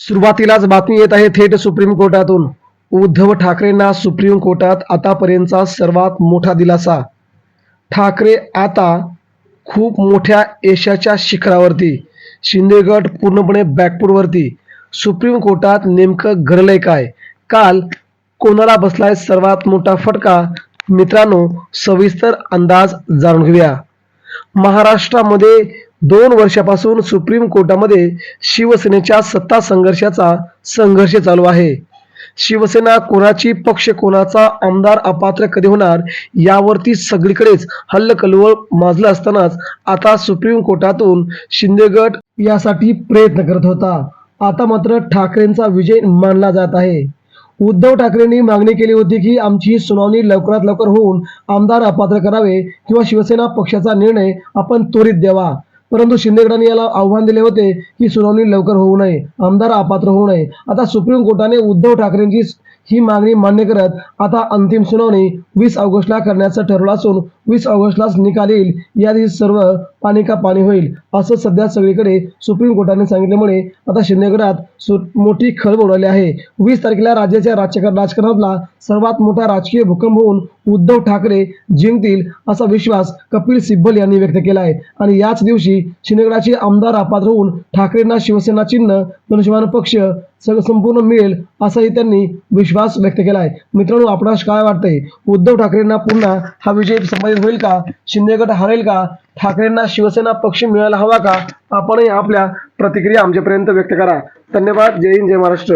सुरुवातीलाच बातमी येत आहे थेट सुप्रीम कोर्टातून. उद्धव ठाकरेंना सुप्रीम कोर्टात आतापर्यंतचा सर्वात मोठा दिलासा. ठाकरे आता खूप मोठ्या यशाच्या शिखरावरती शिंदेगड पूर्णपणे बॅकपूरवरती सुप्रीम कोर्टात नेमकं घडलंय काय? काल कोणाला बसलाय सर्वात मोठा फटका? मित्रांनो सविस्तर अंदाज जाणून घेऊया. महाराष्ट्रामध्ये दोन वर्षापासून सुप्रीम कोर्टामध्ये शिवसेनेच्या सत्ता संघर्षाचा संघर्ष चालू आहे. शिवसेना कोणाची पक्ष कोणाचा आमदार अपात्र कधी होणार यावरती सगळीकडेच हल्लकल्लोळ माजलं असतानाच आता सुप्रीम कोर्टातून शिंदेगड यासाठी प्रयत्न करत होता. आता मात्र ठाकरेंचा विजय मानला जात आहे. उद्धव ठाकरेंनी मागणी केली होती की आमची सुनावणी लवकरात लवकर होऊन आमदार अपात्र करावे किंवा शिवसेना पक्षाचा निर्णय आपण त्वरित द्यावा. परंतु शिंदेगडांनी याला आव्हान दिले होते की सुनावणी लवकर होऊ नये आमदार अपात्र होऊ नये. आता सुप्रीम कोर्टाने उद्धव ठाकरेंची ही मागणी मान्य करत आता अंतिम सुनावणी वीस ऑगस्टला करण्याचं ठरवलं असून वीस ऑगस्टलाच निकाल येईल. या दिवशी सर्व पाणी का पाणी होईल? असं सध्या सगळीकडे सुप्रीम कोर्टाने सांगितल्यामुळे आता शिंदेगडात सु मोठी खळबळ उडाली आहे. वीस तारखेला राज्याच्या राजकारण राजकारणातला सर्वात मोठा राजकीय भूकंप होऊन उद्धव ठाकरे जिंकतील असा विश्वास कपिल सिब्बल यांनी व्यक्त केला आहे. आणि याच दिवशी शिंदेगडाचे आमदार अपात्र होऊन ठाकरेंना शिवसेना चिन्ह धनुष्यमान पक्ष संपूर्ण मिळेल असाही त्यांनी विश्वास व्यक्त केला आहे. मित्रांनो आपणास काय वाटतंय? उद्धव ठाकरेंना पुन्हा हा विजय संपादित होईल का? शिंदेगड हरेल का? ठाकरेंना शिवसेना पक्ष मिळायला हवा का? आपणही आपल्या प्रतिक्रिया आमच्यापर्यंत व्यक्त करा. धन्यवाद. जय हिंद जय महाराष्ट्र.